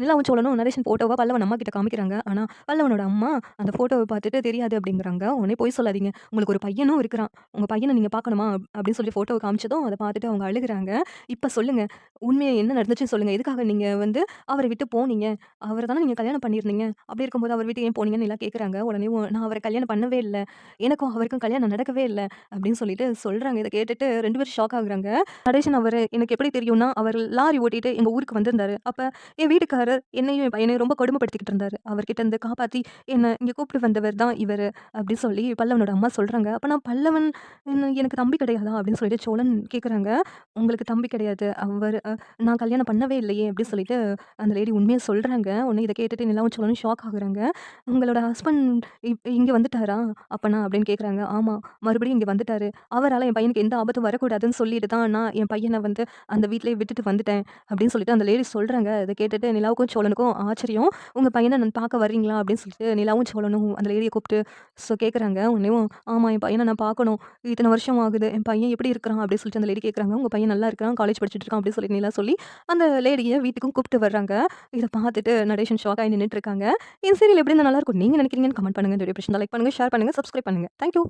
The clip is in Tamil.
நிலாவும் சோழனும் நரேஷன் ஃபோட்டோவை பல்லவன் அம்மா கிட்ட காமிக்கிறாங்க. ஆனால் பல்லவனோட அம்மா அந்த ஃபோட்டோவை பார்த்துட்டு தெரியாது அப்படிங்கிறாங்க. உடனே போய் சொல்லாதீங்க. உங்களுக்கு ஒரு பையனும் இருக்கிறான். உங்கள் பையனை நீங்கள் பார்க்கணுமா? அப்படின்னு சொல்லி ஃபோட்டோவை காமிச்சதும், அதை பார்த்துட்டு அவங்க அழுகுறாங்க. இப்போ சொல்லுங்கள் உண்மையை என்ன நடந்துச்சுன்னு சொல்லுங்கள் எதுக்காக நீங்கள் வந்து அவரை விட்டு போனீங்க? அவரை தானே நீங்கள் கல்யாணம் பண்ணியிருந்தீங்க. அப்படி இருக்கும்போது அவர் விட்டு ஏன் போனீங்கன்னு எல்லாம் கேட்குறாங்க. உடனே நான் அவரை கல்யாணம் பண்ணவே இல்லை எனக்கும் அவருக்கும் கல்யாணம் நடக்கவே இல்லை அப்படின்னு சொல்லிட்டு சொல்கிறாங்க இதை கேட்டுட்டு ரெண்டு பேரும் ஷாக் ஆகுறாங்க. நடேஷன் அவர் எனக்கு எப்படி தெரியும்னா, அவர் லாரி ஓட்டிட்டு எங்கள் ஊருக்கு வந்திருந்தாரு. அப்போ என் வீட்டுக்காரர் என்னையும் என் ரொம்ப கொடுமைப்படுத்திக்கிட்டு இருந்தார் அவர்கிட்ட இருந்து காப்பாத்தி என்னை இங்கே கூப்பிட்டு வந்தவர் தான் இவர் அப்படின்னு சொல்லி பல்லவனோட அம்மா சொல்கிறாங்க அப்போ நான் பல்லவன் என்ன எனக்கு தம்பி கிடையாதா? அப்படின்னு சொல்லிட்டு சோழன் கேட்குறாங்க. உங்களுக்கு தம்பி கிடையாது. அவர் நான் கல்யாணம் பண்ணவே இல்லையே! அப்படின்னு சொல்லிட்டு அந்த லேடி உண்மையை சொல்கிறாங்க உடனே இதை கேட்டுட்டு நிலாவும் சோழனும் ஷாக் ஆகுறாங்க. உங்களோட ஹஸ்பண்ட் இங்கே வந்துட்டாரா? அப்பனா அப்படின்னு கேட்குறாங்க. ஆமாம் மறுபடியும் இங்கே வந்துட்டாரு. அவரால் என் பையனுக்கு எந்த ஆபத்தும் வரக்கூடாதுன்னு சொல்லிட்டு தான் நான் என் பையனை வந்து அந்த வீட்டிலே விட்டுட்டு வந்துட்டேன். அப்படின்னு சொல்லிட்டு அந்த லேடி சொல்கிறாங்க அதை கேட்டுட்டு நிலாவுக்கும் சோழனுக்கும் ஆச்சரியம். உங்கள் பையனை நான் பார்க்க வர்றீங்களா? அப்படின்னு சொல்லிட்டு நிலாவும் சோழனும் அந்த லேடியை கூப்பிட்டு ஸோ கேட்குறாங்க. உன்னையும் ஆமாம் என் பையனை நான் பார்க்கணும். இத்தனை வருஷம் ஆகுது. என் பையன் எப்படி இருக்கிறான்? அப்படின்னு சொல்லிட்டு அந்த லேடி கேட்குறாங்க. உங்கள் பையன் நல்லா இருக்கிறான். காலேஜ் படிச்சுட்டு இருக்கான் அப்படின்னு சொல்லி நிலா சொல்லி, அந்த லேடியை வீட்டுக்கும் கூப்பிட்டு வர்றாங்க. இதை பார்த்துட்டு நடேஷன் ஷாக் ஆகி நின்றுட்டு இருக்காங்க. இந்த சீரியல் எப்படி நல்லா இருக்கும் நீங்கள் நினைக்கிறீங்கன்னு கமெண்ட் பண்ணுங்க. இந்த வீடியோ பிடிச்சிருந்தா லைக் பண்ணுங்க, ஷேர் பண்ணுங்கள் சப்ஸ்கிரைப் பண்ணுங்க. Thank you.